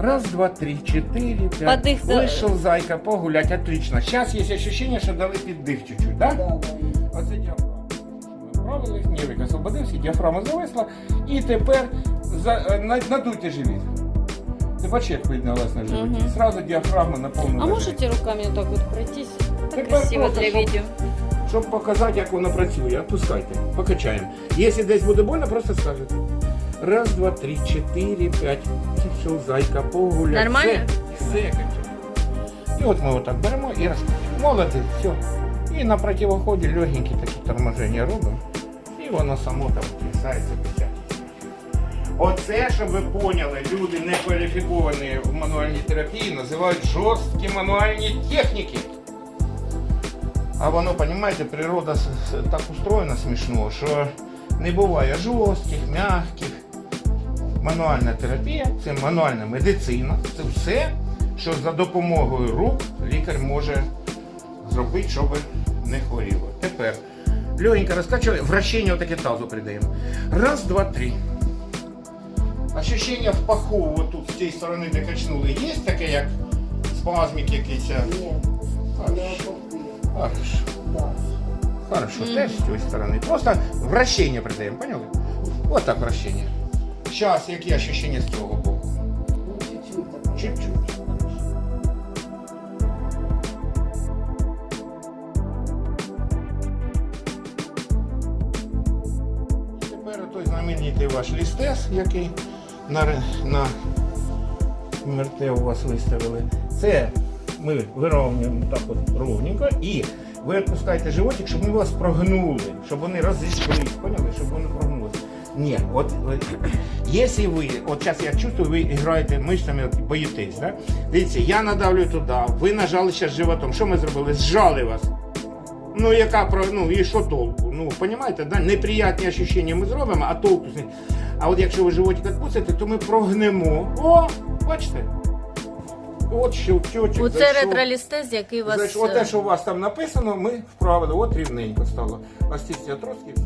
Раз, два, три, четыре, пять. Подых за- Вышел зайка погулять, отлично. Сейчас есть ощущение, що дали піддих чуть-чуть, да? Да, да. Оце діафрагма. Правили, нівик освободився, діафрагма зависла. І тепер за, е, на- надуйте живіт. Тепачек піднялась на животі. Мгм. Сразу діафрагма наповнена. А можете руками вот так вот пройтись? Так Тепер красиво просто, для щоб- видео. Щоб показати, як воно працює, отпускайте, покачаємо. Якщо десь буде больно, просто скажете. Раз, два, три, чотири, п'ять. Пішов зайка, погуляй. Нормально? Все, все качаємо. І от ми отак беремо і розкачуємо. Молодець, все. І на противоході легенькі такі торможення робимо. І воно само там трясається, печатається. Оце, щоб ви поняли, люди не кваліфіковані в мануальній терапії називають жорсткі мануальні техніки. А воно, розумієте, природа так устроєна смішно, що не буває жорстких, м'яких. Мануальна терапія це мануальна медицина. Це все, що за допомогою рук лікар може зробити, щоб не хворіло. Тепер легенько розкачуємо, вращення отаке тазу придаємо. Раз, два, три. Ощущення в паху, отут з цієї сторони, де качнули, є таке, як спазмік якийсь. Нет. Хорошо. Хорошо. Да. Хорошо, Мгм. теж з цієї сторони. Просто вращення придаємо, поняли? Вот так вращення. Зараз, які ощущення з цього боку? Чуть-чуть. Чуть-чуть. Тепер той знаменитий ваш лістес, який на, на МРТ у вас виставили. Це ми вирівнюємо так от ровненько і ви відпускаєте животик, щоб вони вас прогнули, щоб вони розійшлись, поняли, щоб вони прогнулися. Ні, от е, якщо ви, от зараз я чувствую, ви граєте мишцями, от, боїтесь, да? Дивіться, я надавлю туди, ви нажали зараз животом. Що ми зробили? Зжали вас. Ну, яка про ну і що толку? Ну, розумієте, да? неприятні ощущення ми зробимо, а толку. А от якщо ви животик відпустите, то ми прогнемо. О, бачите? От щелчочок. Оце ретролістез, який вас... Значить, е, оте, що у вас там написано, ми вправили, от рівненько стало. Ось ці отростки всі